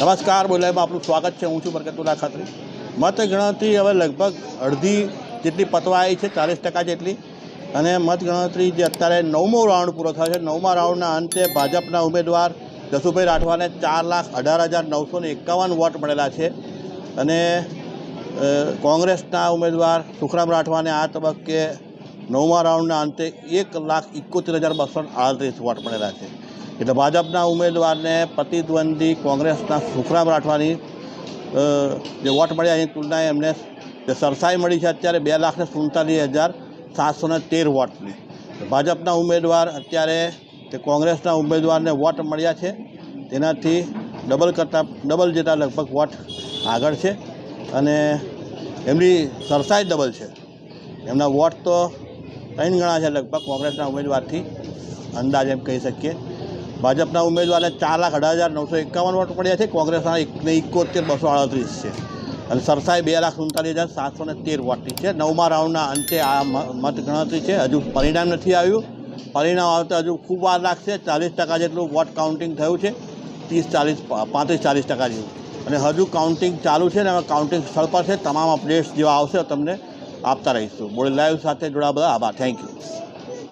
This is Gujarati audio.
નમસ્કાર બોલાયમાં આપનું સ્વાગત છે. હું છું બરકતુલ્લા ખાતરી. મતગણતરી હવે લગભગ અડધી જેટલી પતવા આવી છે, ચાલીસ ટકા જેટલી. અને મતગણતરી જે અત્યારે નવમો રાઉન્ડ પૂરો થયો છે, નવમા રાઉન્ડના અંતે ભાજપના ઉમેદવાર જસુભાઈ રાઠવાને ચાર લાખ અઢાર હજાર નવસો એકાવન વોટ મળેલા છે. અને કોંગ્રેસના ઉમેદવાર સુખરામ રાઠવાને આ તબક્કે નવમા રાઉન્ડના અંતે એક લાખ એકોતેર હજાર બસો આડત્રીસ વોટ મળેલા છે. એટલે ભાજપના ઉમેદવારને પ્રતિદ્વંદી કોંગ્રેસના સુખરામ રાઠવાની જે વોટ મળ્યા એની તુલનાએ એમને જે સરસાઈ મળી છે અત્યારે બે લાખ ને સુડતાલીસ હજાર સાતસો ને તેર વોટની. ભાજપના ઉમેદવાર અત્યારે તે કોંગ્રેસના ઉમેદવારને વોટ મળ્યા છે. તેનાથી ડબલ કરતાં, ડબલ જેટલા લગભગ વોટ આગળ છે. અને એમની સરસાઈ ડબલ છે. એમના વોટ તો ત્રણ ગણા છે લગભગ કોંગ્રેસના ઉમેદવારથી. અંદાજ એમ કહી શકીએ. ભાજપના ઉમેદવારને ચાર લાખ અઢાર હજાર નવસો એકાવન વોટ પડ્યા છે. કોંગ્રેસના એકને એકોતેર, બસો આડત્રીસ છે. અને સરસાઈ બે લાખ સુડતાલીસ હજાર સાતસો ને તેર વોટની છે. નવમા રાઉન્ડના અંતે આ મત ગણતરી છે. હજુ પરિણામ નથી આવ્યું. પરિણામ આવતા હજુ ખૂબ વાર લાગશે. ચાલીસ ટકા જેટલું વોટ કાઉન્ટિંગ થયું છે. ત્રીસ, ચાલીસ પાંત્રીસ, ચાલીસ ટકા જેવું. અને હજુ કાઉન્ટિંગ ચાલુ છે ને કાઉન્ટિંગ સ્થળ પર છે. તમામ અપડેટ્સ જેવા આવશે તમને આપતા રહીશું. બોલે લાઈવ સાથે જોડા બધા આભાર. Thank you.